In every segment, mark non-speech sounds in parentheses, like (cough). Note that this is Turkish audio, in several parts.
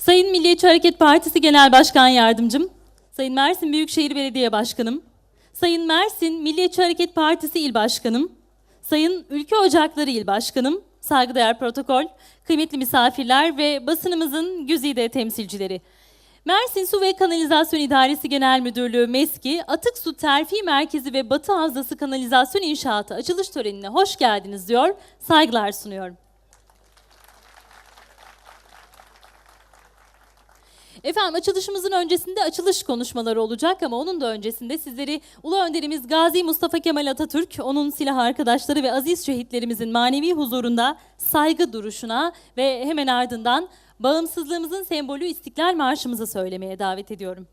Sayın Milliyetçi Hareket Partisi Genel Başkan Yardımcım, Sayın Mersin Büyükşehir Belediye Başkanım, Sayın Mersin Milliyetçi Hareket Partisi İl Başkanım, Sayın Ülke Ocakları İl Başkanım, saygıdeğer protokol, kıymetli misafirler ve basınımızın güzide temsilcileri. Mersin Su ve Kanalizasyon İdaresi Genel Müdürlüğü MESKİ, Atık Su Terfi Merkezi ve Batı Havzası Kanalizasyon İnşaatı açılış törenine hoş geldiniz diyor, saygılar sunuyorum. Efendim açılışımızın öncesinde açılış konuşmaları olacak ama onun da öncesinde sizleri Ulu Önderimiz Gazi Mustafa Kemal Atatürk, onun silah arkadaşları ve aziz şehitlerimizin manevi huzurunda saygı duruşuna ve hemen ardından bağımsızlığımızın sembolü İstiklal Marşımızı söylemeye davet ediyorum.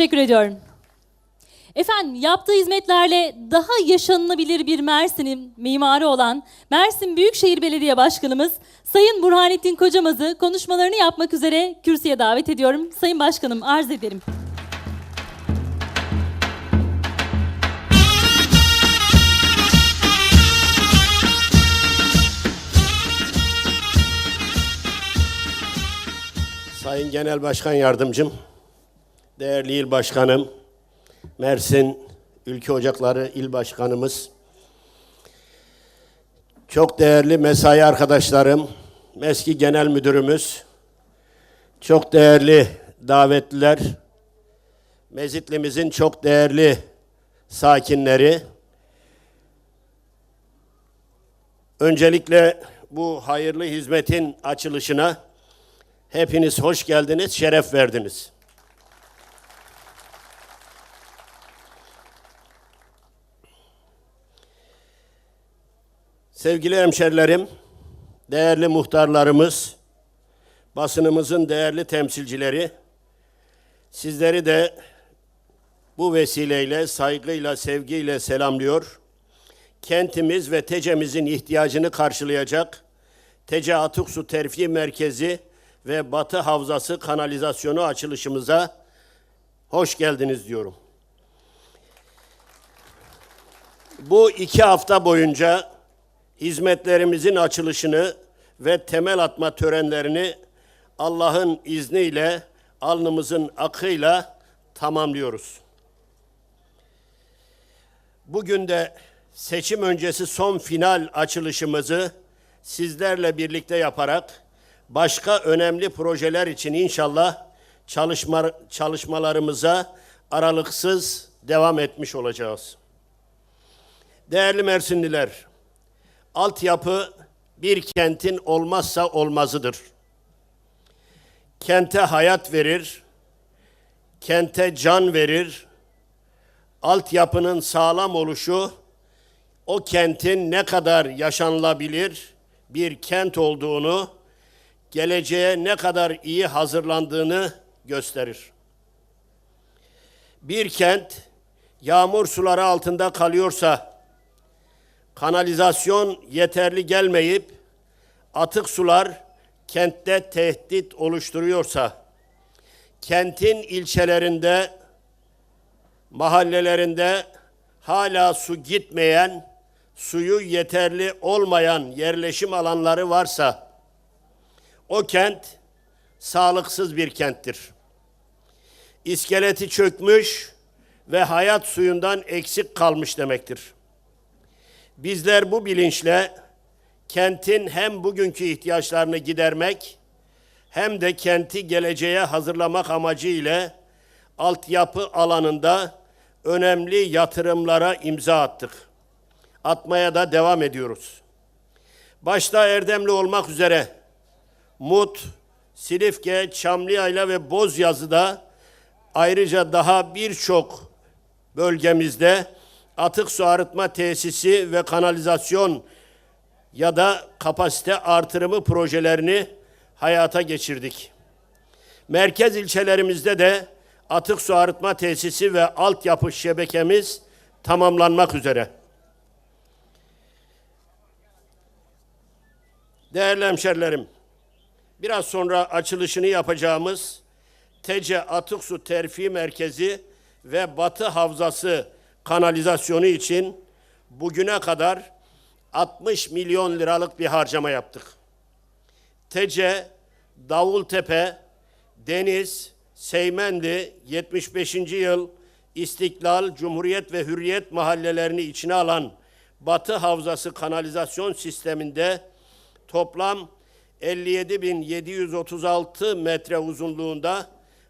Teşekkür ediyorum. Efendim yaptığı hizmetlerle daha yaşanılabilir bir Mersin'in mimarı olan Mersin Büyükşehir Belediye Başkanımız Sayın Burhanettin Kocamaz'ı konuşmalarını yapmak üzere kürsüye davet ediyorum. Sayın Başkanım arz ederim. Sayın Genel Başkan Yardımcım, değerli il başkanım, Mersin Ülke Ocakları İl Başkanımız, çok değerli mesai arkadaşlarım, Meski Genel Müdürümüz, çok değerli davetliler, Mezitlimizin çok değerli sakinleri, öncelikle bu hayırlı hizmetin açılışına Hepiniz hoş geldiniz, şeref verdiniz. Sevgili hemşerilerim, değerli muhtarlarımız, basınımızın değerli temsilcileri, sizleri de bu vesileyle saygıyla, sevgiyle selamlıyor. Kentimiz ve Tece'mizin ihtiyacını karşılayacak Tece Atık Su Terfi Merkezi ve Batı Havzası kanalizasyonu açılışımıza hoş geldiniz diyorum. Bu iki hafta boyunca hizmetlerimizin açılışını ve temel atma törenlerini Allah'ın izniyle, alnımızın akıyla tamamlıyoruz. Bugün de seçim öncesi son final açılışımızı sizlerle birlikte yaparak başka önemli projeler için inşallah çalışma, çalışmalarımıza aralıksız devam etmiş olacağız. Değerli Mersinliler, altyapı bir kentin olmazsa olmazıdır. Kente hayat verir, kente can verir, altyapının sağlam oluşu o kentin ne kadar yaşanılabilir bir kent olduğunu, geleceğe ne kadar iyi hazırlandığını gösterir. Bir kent yağmur suları altında kalıyorsa, kanalizasyon yeterli gelmeyip atık sular kentte tehdit oluşturuyorsa, kentin ilçelerinde, mahallelerinde hala su gitmeyen, suyu yeterli olmayan yerleşim alanları varsa, o kent sağlıksız bir kenttir. İskeleti çökmüş ve hayat suyundan eksik kalmış demektir. Bizler bu bilinçle kentin hem bugünkü ihtiyaçlarını gidermek hem de kenti geleceğe hazırlamak amacı ile altyapı alanında önemli yatırımlara imza attık. Atmaya da devam ediyoruz. Başta Erdemli olmak üzere Mut, Silifke, Çamlıyayla ve Bozyazı'da ayrıca daha birçok bölgemizde atık su arıtma tesisi ve kanalizasyon ya da kapasite artırımı projelerini hayata geçirdik. Merkez ilçelerimizde de atık su arıtma tesisi ve altyapı şebekemiz tamamlanmak üzere. Değerli hemşerilerim, biraz sonra açılışını yapacağımız Tece Atık Su Terfi Merkezi ve Batı Havzası kanalizasyonu için bugüne kadar 60 milyon liralık bir harcama yaptık. Tece, Davultepe, Deniz, Seymendi 75. yıl İstiklal, Cumhuriyet ve Hürriyet mahallelerini içine alan Batı Havzası kanalizasyon sisteminde toplam 57.736 metre uzunluğunda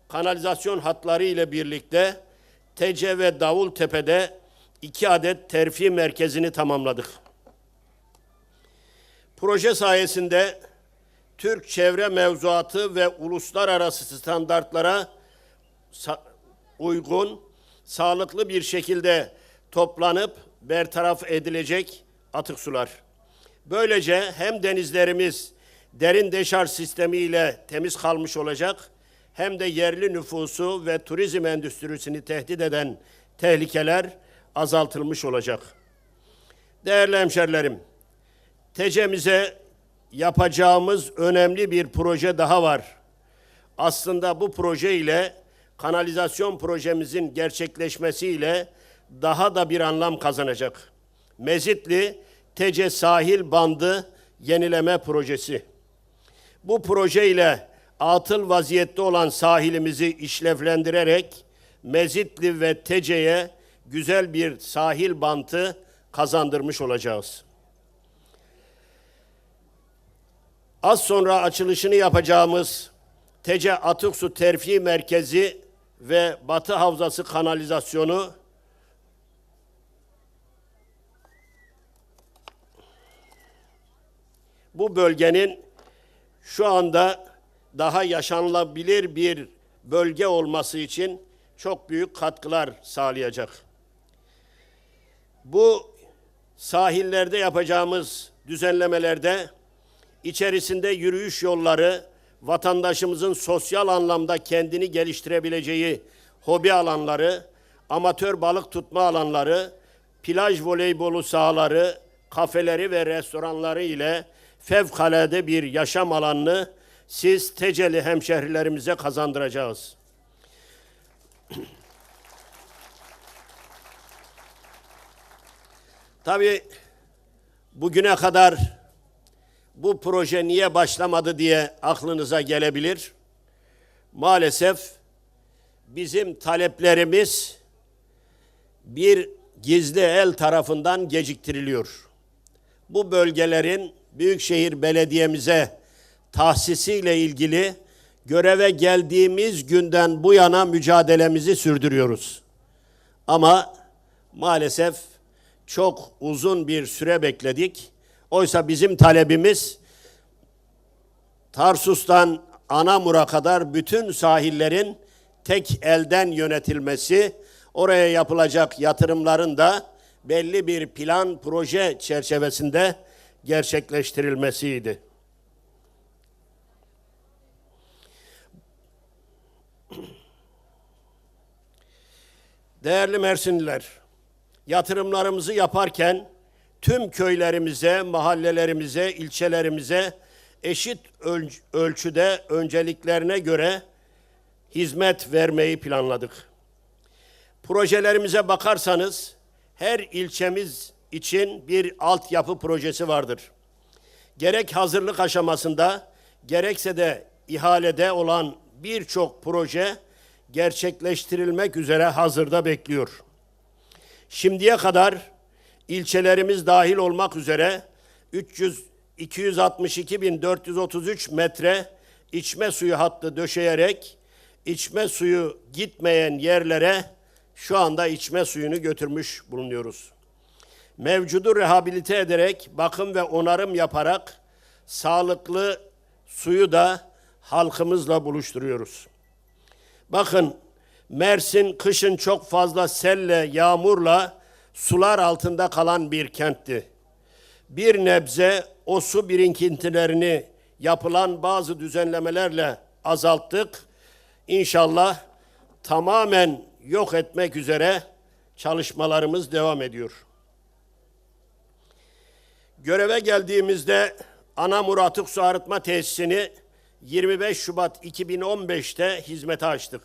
kanalizasyon hatları ile birlikte Tece ve Davultepe'de iki adet terfi merkezini tamamladık. Proje sayesinde Türk çevre mevzuatı ve uluslararası standartlara uygun, sağlıklı bir şekilde toplanıp bertaraf edilecek atık sular. Böylece hem denizlerimiz derin deşarj sistemiyle temiz kalmış olacak, hem de yerli nüfusu ve turizm endüstrisini tehdit eden tehlikeler azaltılmış olacak. Değerli hemşerilerim, Tecemize yapacağımız önemli bir proje daha var. Aslında bu proje ile kanalizasyon projemizin gerçekleşmesiyle daha da bir anlam kazanacak. Mezitli Tece Sahil Bandı Yenileme Projesi. Bu proje ile atıl vaziyette olan sahilimizi işlevlendirerek Mezitli ve Tece'ye güzel bir sahil bantı kazandırmış olacağız. Az sonra açılışını yapacağımız Tece Atık Su Terfi Merkezi ve Batı Havzası kanalizasyonu bu bölgenin şu anda daha yaşanılabilir bir bölge olması için çok büyük katkılar sağlayacak. Bu sahillerde yapacağımız düzenlemelerde içerisinde yürüyüş yolları, vatandaşımızın sosyal anlamda kendini geliştirebileceği hobi alanları, amatör balık tutma alanları, plaj voleybolu sahaları, kafeleri ve restoranları ile fevkalade bir yaşam alanını siz Teceli hemşehrilerimize kazandıracağız. (clears throat) Tabii bugüne kadar bu proje niye başlamadı diye aklınıza gelebilir. Maalesef bizim taleplerimiz bir gizli el tarafından geciktiriliyor. Bu bölgelerin Büyükşehir Belediye'mize tahsisiyle ilgili göreve geldiğimiz günden bu yana mücadelemizi sürdürüyoruz. Ama maalesef çok uzun bir süre bekledik. Oysa bizim talebimiz Tarsus'tan Anamur'a kadar bütün sahillerin tek elden yönetilmesi, oraya yapılacak yatırımların da belli bir plan proje çerçevesinde gerçekleştirilmesiydi. Değerli Mersinliler, yatırımlarımızı yaparken tüm köylerimize, mahallelerimize, ilçelerimize eşit öl- ölçüde önceliklerine göre hizmet vermeyi planladık. Projelerimize bakarsanız her ilçemiz için bir altyapı projesi vardır. Gerek hazırlık aşamasında gerekse de ihalede olan birçok proje gerçekleştirilmek üzere hazırda bekliyor. Şimdiye kadar ilçelerimiz dahil olmak üzere 300 262.433 metre içme suyu hattı döşeyerek içme suyu gitmeyen yerlere şu anda içme suyunu götürmüş bulunuyoruz. Mevcudu rehabilite ederek bakım ve onarım yaparak sağlıklı suyu da halkımızla buluşturuyoruz. Bakın Mersin kışın çok fazla selle, yağmurla sular altında kalan bir kentti. Bir nebze o su birikintilerini yapılan bazı düzenlemelerle azalttık. İnşallah tamamen yok etmek üzere çalışmalarımız devam ediyor. Göreve geldiğimizde Anamur Atık Su Arıtma Tesisini 25 Şubat 2015'te hizmete açtık.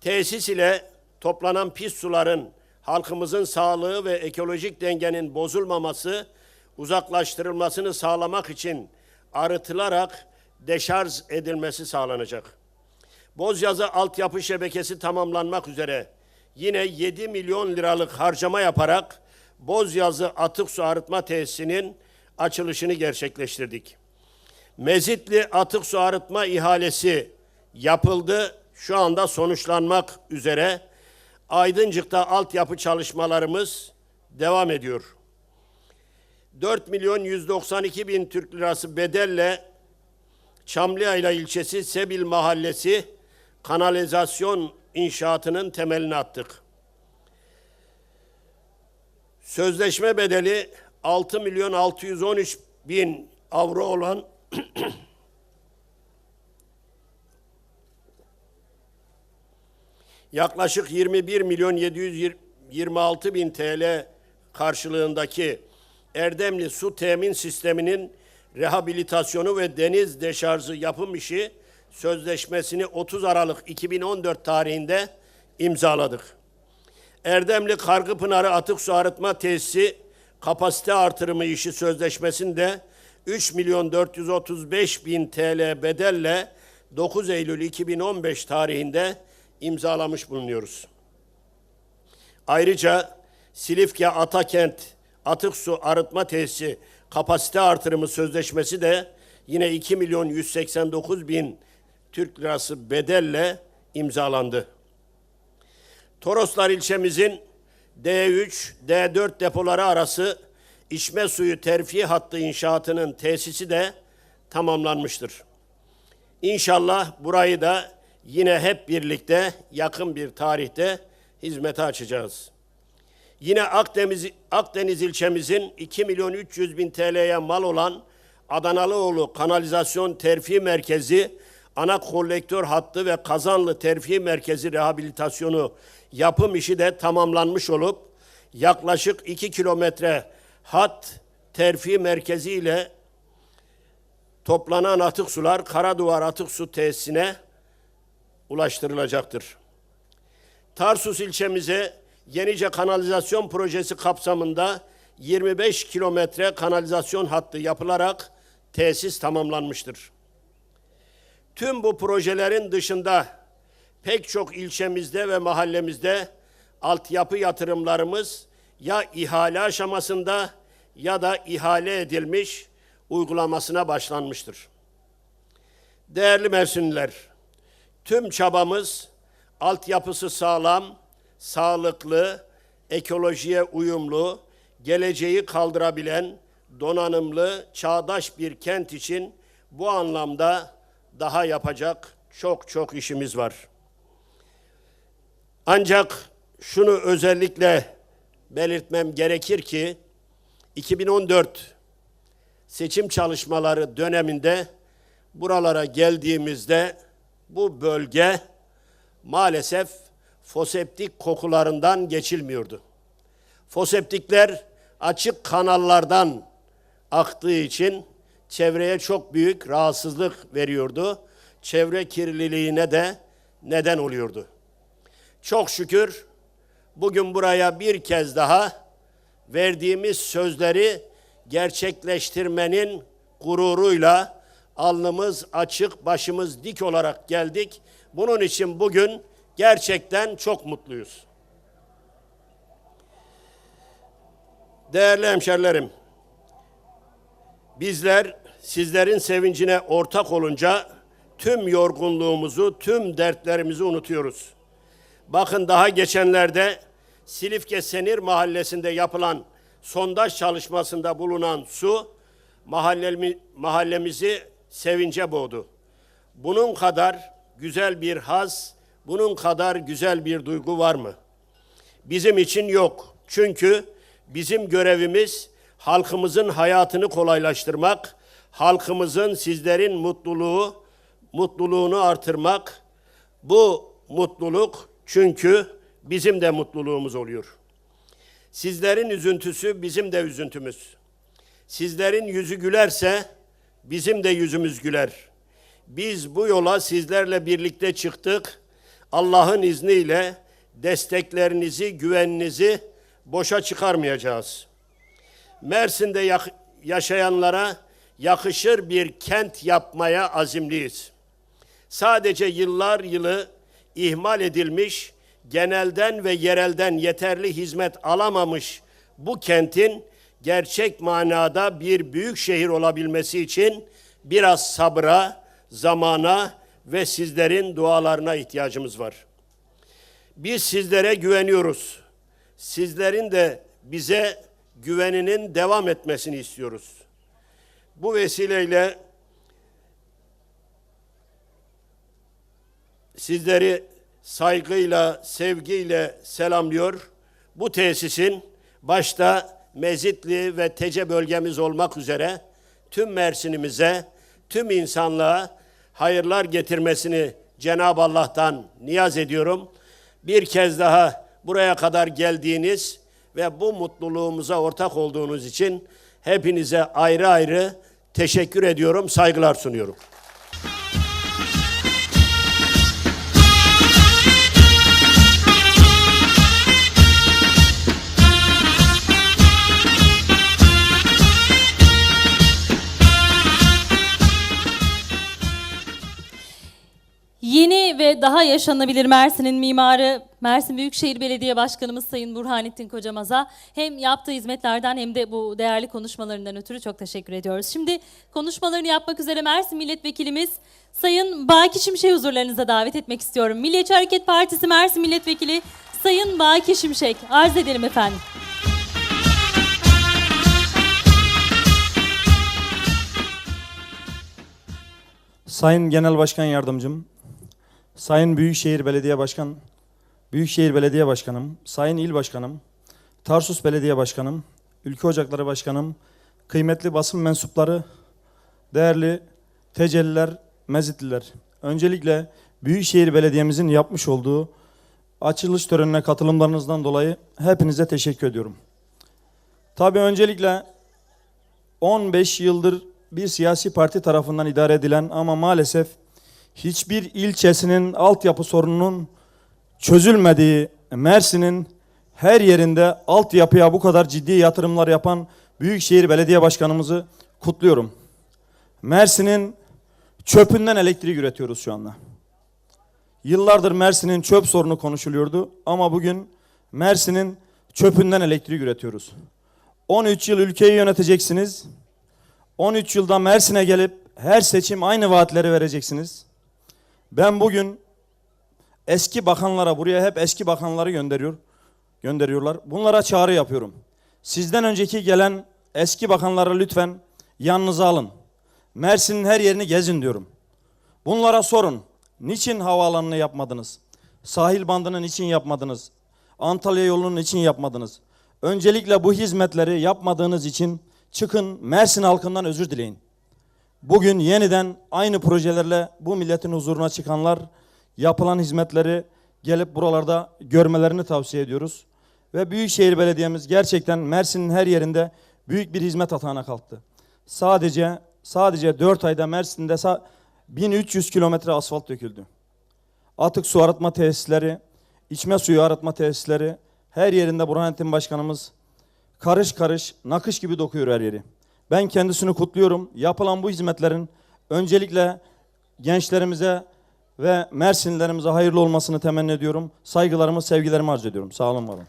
Tesis ile toplanan pis suların halkımızın sağlığı ve ekolojik dengenin bozulmaması, uzaklaştırılmasını sağlamak için arıtılarak deşarj edilmesi sağlanacak. Bozyazı altyapı şebekesi tamamlanmak üzere yine 7 milyon liralık harcama yaparak Bozyazı Atık Su Arıtma Tesisinin açılışını gerçekleştirdik. Mezitli Atık Su Arıtma ihalesi yapıldı. Şu anda sonuçlanmak üzere. Aydıncık'ta altyapı çalışmalarımız devam ediyor. 4 milyon 192 bin Türk lirası bedelle Çamlıyayla ilçesi Sebil Mahallesi kanalizasyon inşaatının temelini attık. Sözleşme bedeli 6 milyon 613 bin avro olan (clears throat) yaklaşık 21 milyon 726 bin TL karşılığındaki Erdemli Su Temin Sistemi'nin rehabilitasyonu ve deniz deşarjı yapım işi sözleşmesini 30 Aralık 2014 tarihinde imzaladık. Erdemli Kargıpınarı Atık Su Arıtma Tesisi kapasite artırımı işi sözleşmesinde 3 milyon 435 bin TL bedelle 9 Eylül 2015 tarihinde imzalamış bulunuyoruz. Ayrıca Silifke Atakent Atık Su Arıtma Tesisi kapasite artırımı sözleşmesi de yine 2 milyon 189 bin Türk lirası bedelle imzalandı. Toroslar ilçemizin D3, D4 depoları arası içme suyu terfi hattı inşaatının tesisi de tamamlanmıştır. İnşallah burayı da yine hep birlikte yakın bir tarihte hizmete açacağız. Yine Akdeniz, Akdeniz ilçemizin 2 milyon 300 bin TL'ye mal olan Adanalıoğlu Kanalizasyon Terfi Merkezi, ana kolektör hattı ve Kazanlı Terfi Merkezi rehabilitasyonu yapım işi de tamamlanmış olup yaklaşık 2 kilometre hat terfi merkezi ile toplanan atık sular Karaduvar Atık Su Tesisine ulaştırılacaktır. Tarsus ilçemize Yenice Kanalizasyon Projesi kapsamında 25 kilometre kanalizasyon hattı yapılarak tesis tamamlanmıştır. Tüm bu projelerin dışında pek çok ilçemizde ve mahallemizde altyapı yatırımlarımız ya ihale aşamasında ya da ihale edilmiş uygulamasına başlanmıştır. Değerli Mersinliler, tüm çabamız altyapısı sağlam, sağlıklı, ekolojiye uyumlu, geleceği kaldırabilen, donanımlı, çağdaş bir kent için bu anlamda daha yapacak çok çok işimiz var. Ancak şunu özellikle belirtmem gerekir ki 2014 seçim çalışmaları döneminde buralara geldiğimizde bu bölge maalesef foseptik kokularından geçilmiyordu. Foseptikler açık kanallardan aktığı için çevreye çok büyük rahatsızlık veriyordu. Çevre kirliliğine de neden oluyordu. Çok şükür bugün buraya bir kez daha verdiğimiz sözleri gerçekleştirmenin gururuyla alnımız açık, başımız dik olarak geldik. Bunun için bugün gerçekten çok mutluyuz. Değerli hemşerilerim, bizler sizlerin sevincine ortak olunca tüm yorgunluğumuzu, tüm dertlerimizi unutuyoruz. Bakın daha geçenlerde Silifke Senir mahallesinde yapılan sondaj çalışmasında bulunan su mahallemi, mahallemizi sevince boğdu. Bunun kadar güzel bir haz, bunun kadar güzel bir duygu var mı? Bizim için yok. Çünkü bizim görevimiz halkımızın hayatını kolaylaştırmak, halkımızın sizlerin mutluluğu, mutluluğunu artırmak. Bu mutluluk çünkü bizim de mutluluğumuz oluyor. Sizlerin üzüntüsü bizim de üzüntümüz. Sizlerin yüzü gülerse bizim de yüzümüz güler. Biz bu yola sizlerle birlikte çıktık. Allah'ın izniyle desteklerinizi, güveninizi boşa çıkarmayacağız. Mersin'de yaşayanlara yakışır bir kent yapmaya azimliyiz. Sadece yıllar yılı ihmal edilmiş, genelden ve yerelden yeterli hizmet alamamış bu kentin gerçek manada bir büyük şehir olabilmesi için biraz sabra, zamana ve sizlerin dualarına ihtiyacımız var. Biz sizlere güveniyoruz. Sizlerin de bize güveninin devam etmesini istiyoruz. Bu vesileyle sizleri saygıyla, sevgiyle selamlıyor. Bu tesisin başta Mezitli ve Tece bölgemiz olmak üzere tüm Mersin'imize, tüm insanlığa hayırlar getirmesini Cenab-ı Allah'tan niyaz ediyorum. Bir kez daha buraya kadar geldiğiniz ve bu mutluluğumuza ortak olduğunuz için hepinize ayrı ayrı teşekkür ediyorum, saygılar sunuyorum. Daha yaşanabilir Mersin'in mimarı Mersin Büyükşehir Belediye Başkanımız Sayın Burhanettin Kocamaz'a hem yaptığı hizmetlerden hem de bu değerli konuşmalarından ötürü çok teşekkür ediyoruz. Şimdi konuşmalarını yapmak üzere Mersin Milletvekilimiz Sayın Baki Şimşek huzurlarınıza davet etmek istiyorum. Milliyetçi Hareket Partisi Mersin Milletvekili Sayın Baki Şimşek arz edelim efendim. Sayın Genel Başkan Yardımcım, Sayın Büyükşehir Belediye Başkan, Büyükşehir Belediye Başkanım, Sayın İl Başkanım, Tarsus Belediye Başkanım, Ülke Ocakları Başkanım, kıymetli basın mensupları, değerli tecelliler, mezitliler. Öncelikle Büyükşehir Belediye'mizin yapmış olduğu açılış törenine katılımlarınızdan dolayı hepinize teşekkür ediyorum. Tabii öncelikle 15 yıldır bir siyasi parti tarafından idare edilen ama maalesef hiçbir ilçesinin altyapı sorununun çözülmediği Mersin'in her yerinde altyapıya bu kadar ciddi yatırımlar yapan Büyükşehir Belediye Başkanımızı kutluyorum. Mersin'in çöpünden elektrik üretiyoruz şu anda. Yıllardır Mersin'in çöp sorunu konuşuluyordu ama bugün Mersin'in çöpünden elektrik üretiyoruz. 13 yıl ülkeyi yöneteceksiniz. 13 yılda Mersin'e gelip her seçim aynı vaatleri vereceksiniz. Ben bugün eski bakanlara buraya hep eski bakanları gönderiyor gönderiyorlar. Bunlara çağrı yapıyorum. Sizden önceki gelen eski bakanları lütfen yanınıza alın. Mersin'in her yerini gezin diyorum. Bunlara sorun. Niçin havaalanını yapmadınız? Sahil bandını niçin yapmadınız? Antalya yolunun için yapmadınız. Öncelikle bu hizmetleri yapmadığınız için çıkın Mersin halkından özür dileyin. Bugün yeniden aynı projelerle bu milletin huzuruna çıkanlar yapılan hizmetleri gelip buralarda görmelerini tavsiye ediyoruz. Ve Büyükşehir Belediye'miz gerçekten Mersin'in her yerinde büyük bir hizmet atağına kalktı. Sadece sadece 4 ayda Mersin'de sa- 1300 kilometre asfalt döküldü. Atık su arıtma tesisleri, içme suyu arıtma tesisleri, her yerinde Burhanettin Başkanımız karış karış, nakış gibi dokuyor her yeri. Ben kendisini kutluyorum. Yapılan bu hizmetlerin öncelikle gençlerimize ve Mersinlilerimize hayırlı olmasını temenni ediyorum. Saygılarımı, sevgilerimi arz ediyorum. Sağ olun, var olun.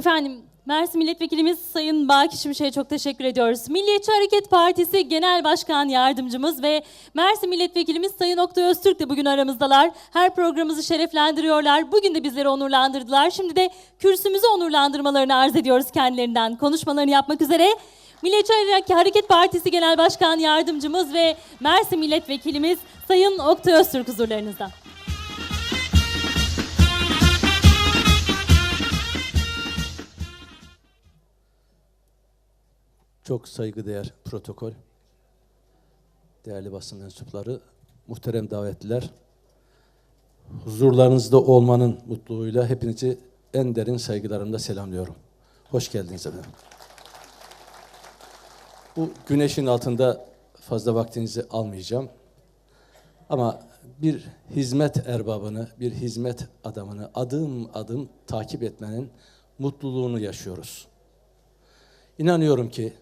Efendim, Mersin Milletvekilimiz Sayın Baki Şimşek'e çok teşekkür ediyoruz. Milliyetçi Hareket Partisi Genel Başkan Yardımcımız ve Mersin Milletvekilimiz Sayın Oktay Öztürk de bugün aramızdalar. Her programımızı şereflendiriyorlar. Bugün de bizleri onurlandırdılar. Şimdi de kürsümüzü onurlandırmalarını arz ediyoruz kendilerinden. Konuşmalarını yapmak üzere. Milliyetçi Hareket Partisi Genel Başkan Yardımcımız ve Mersin Milletvekilimiz Sayın Oktay Öztürk huzurlarınızda. Çok saygıdeğer protokol, değerli basın mensupları, muhterem davetliler, huzurlarınızda olmanın mutluluğuyla hepinizi en derin saygılarımla selamlıyorum. Hoş geldiniz efendim. Bu güneşin altında fazla vaktinizi almayacağım. Ama bir hizmet erbabını, bir hizmet adamını adım adım takip etmenin mutluluğunu yaşıyoruz. İnanıyorum ki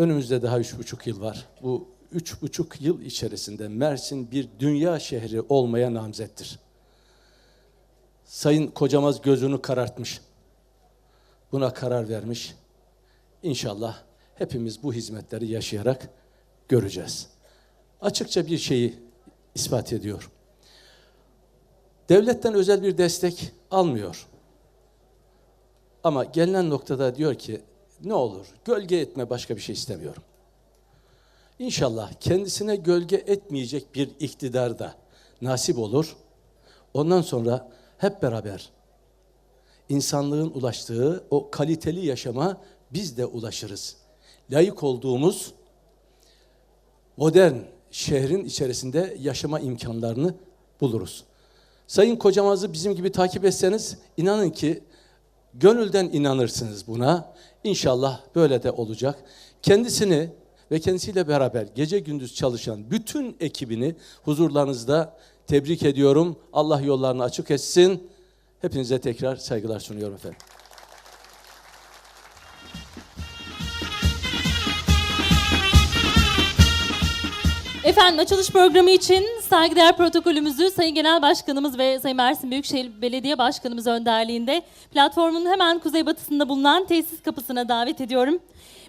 önümüzde daha üç buçuk yıl var. Bu üç buçuk yıl içerisinde Mersin bir dünya şehri olmaya namzettir. Sayın Kocamaz gözünü karartmış. Buna karar vermiş. İnşallah hepimiz bu hizmetleri yaşayarak göreceğiz. Açıkça bir şeyi ispat ediyor. Devletten özel bir destek almıyor. Ama gelinen noktada diyor ki ne olur gölge etme başka bir şey istemiyorum. İnşallah kendisine gölge etmeyecek bir iktidar da nasip olur. Ondan sonra hep beraber insanlığın ulaştığı o kaliteli yaşama biz de ulaşırız. Layık olduğumuz modern şehrin içerisinde yaşama imkanlarını buluruz. Sayın Kocamaz'ı bizim gibi takip etseniz inanın ki Gönülden inanırsınız buna. İnşallah böyle de olacak. Kendisini ve kendisiyle beraber gece gündüz çalışan bütün ekibini huzurlarınızda tebrik ediyorum. Allah yollarını açık etsin. Hepinize tekrar saygılar sunuyorum efendim. Efendim açılış programı için saygıdeğer protokolümüzü Sayın Genel Başkanımız ve Sayın Mersin Büyükşehir Belediye Başkanımız önderliğinde platformun hemen kuzeybatısında bulunan tesis kapısına davet ediyorum.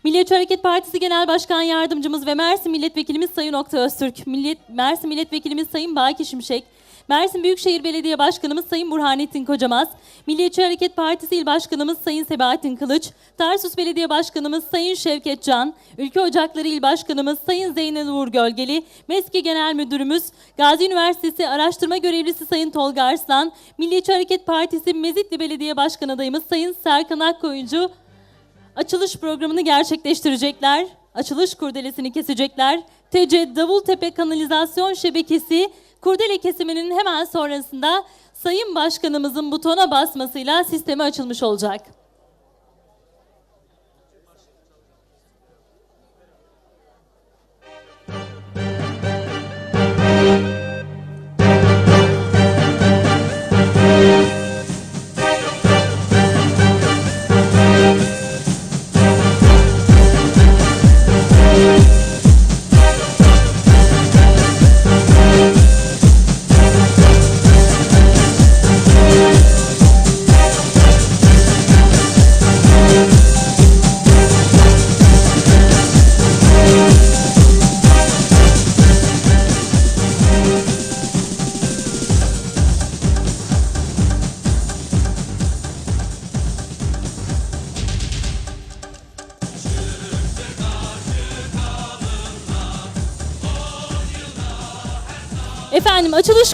Milliyetçi Hareket Partisi Genel Başkan Yardımcımız ve Mersin Milletvekilimiz Sayın Oktay Öztürk, Millet, Mersin Milletvekilimiz Sayın Baki Şimşek, Mersin Büyükşehir Belediye Başkanımız Sayın Burhanettin Kocamaz, Milliyetçi Hareket Partisi İl Başkanımız Sayın Sebahattin Kılıç, Tarsus Belediye Başkanımız Sayın Şevket Can, Ülke Ocakları İl Başkanımız Sayın Zeynel Uğur Gölgeli, MESKİ Genel Müdürümüz, Gazi Üniversitesi Araştırma Görevlisi Sayın Tolga Arslan, Milliyetçi Hareket Partisi Mezitli Belediye Başkan adayımız Sayın Serkan Akkoyuncu, açılış programını gerçekleştirecekler. Açılış kurdelesini kesecekler. TC Davultepe Kanalizasyon Şebekesi kurdele kesiminin hemen sonrasında Sayın Başkanımızın butona basmasıyla sisteme açılmış olacak.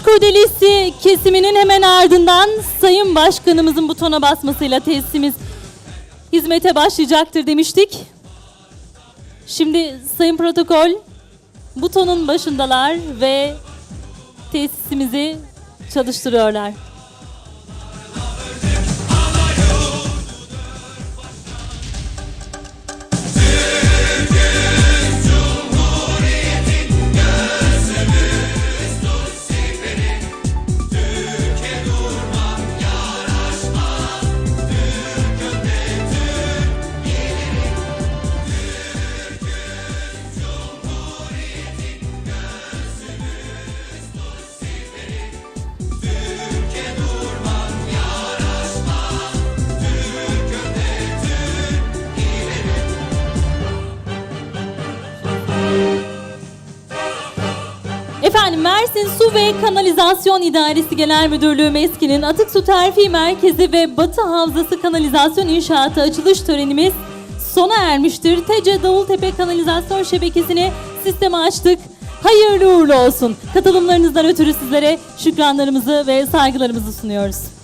Kurdelesi kesiminin hemen ardından Sayın Başkanımızın butona basmasıyla tesisimiz hizmete başlayacaktır demiştik. Şimdi Sayın Protokol butonun başındalar ve tesisimizi çalıştırıyorlar. Kanalizasyon İdaresi Genel Müdürlüğü MESKİ'nin Atık Su Terfi Merkezi ve Batı Havzası Kanalizasyon İnşaatı açılış törenimiz sona ermiştir. TC Davultepe Kanalizasyon Şebekesi'ni sisteme açtık. Hayırlı uğurlu olsun. Katılımlarınızdan ötürü sizlere şükranlarımızı ve saygılarımızı sunuyoruz.